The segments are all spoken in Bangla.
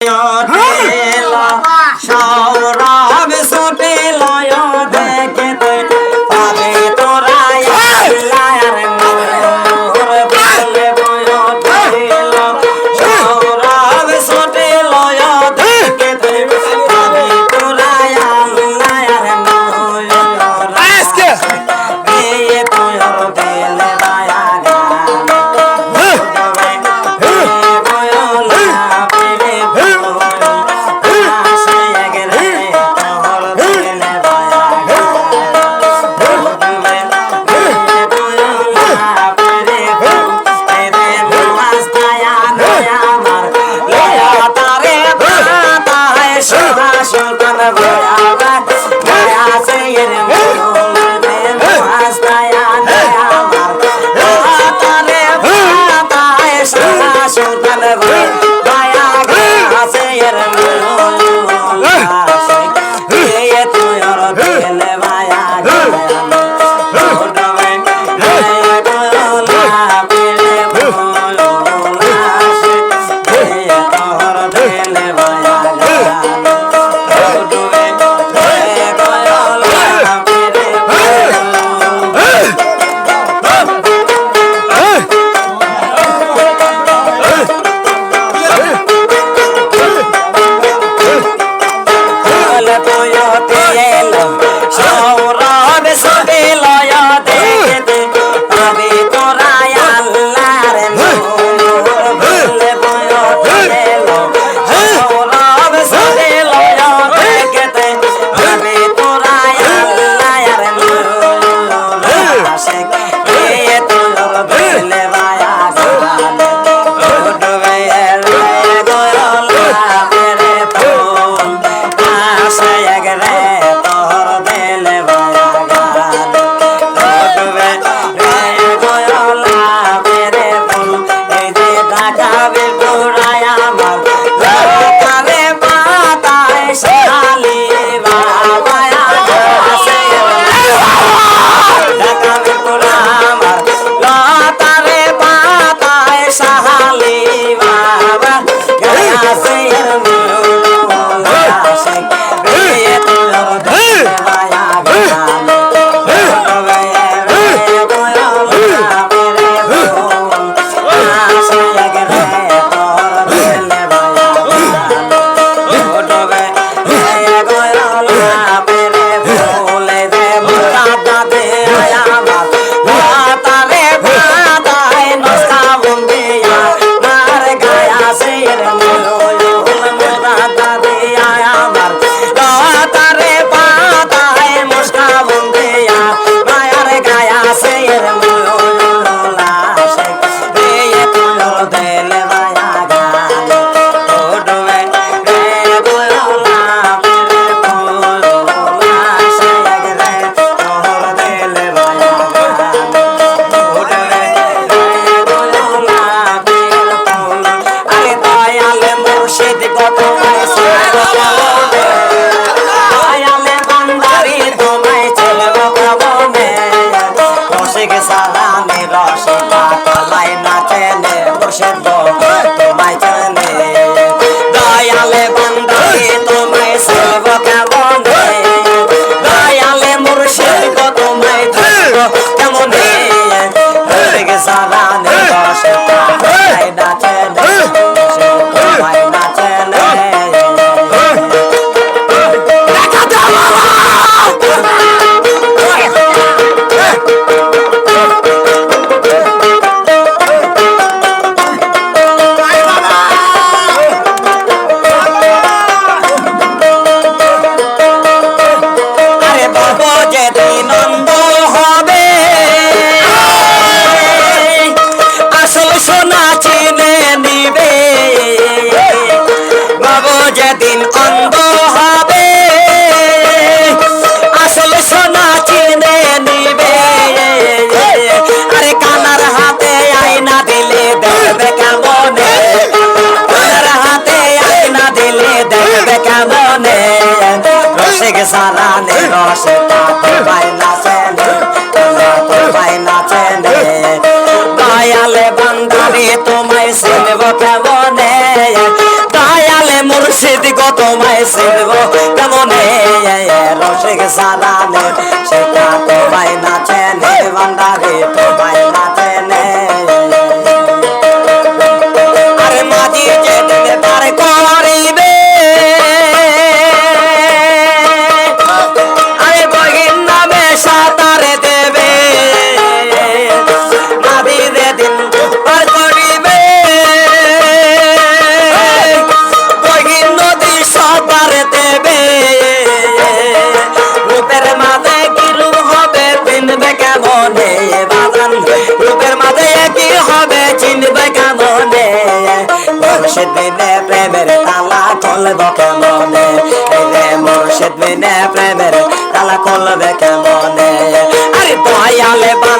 হ্যাঁ! সৌরা সারা নে রসে তাতে বাইনা চেনে তাতে বাইনা চেনে দয়ালে বান্দারে তোমায় চিনব কেমনে? দয়ালে মুর্শিদ গো তোমায় চিনব কেমনে? রসে সারা নে সে তাতে বাইনা চেনে বান্দারে তোমায় বিনে প্রেমের তালা খুলব কেমনে? রে মুর্শিদ, বিনে প্রেমের তালা খুলবে কেমনে? আরে দয়ালে বান্দারি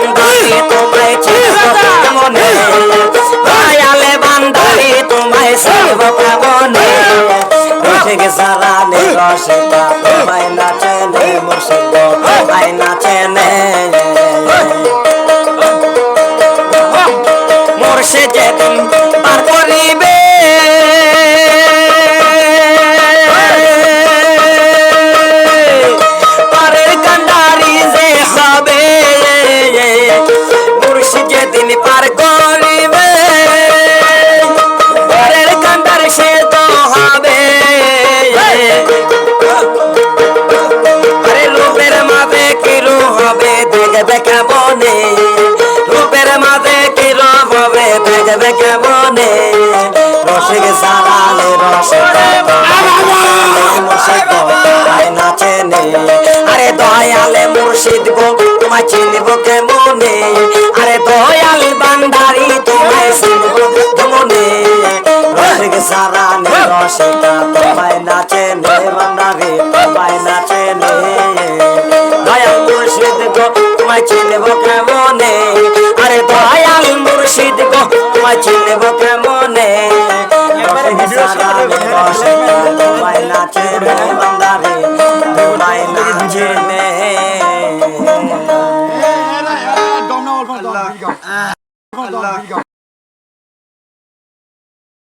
দেখবে কেমনে? রসিক সারালে রসিক মুর্শিদ আরে দয়ালে মুর্শিদ গো, তোমায় চিনব কেমনে? আরে দয়াল তোমায় চিনব কেমনে? তোমায় তোমায় দয়াল মুর্শিদ গো, তোমায় চিনব কেমনে? তোমায় চিনব কেমনে? তোমায় নাচে বান্দারি তোমায় নাচে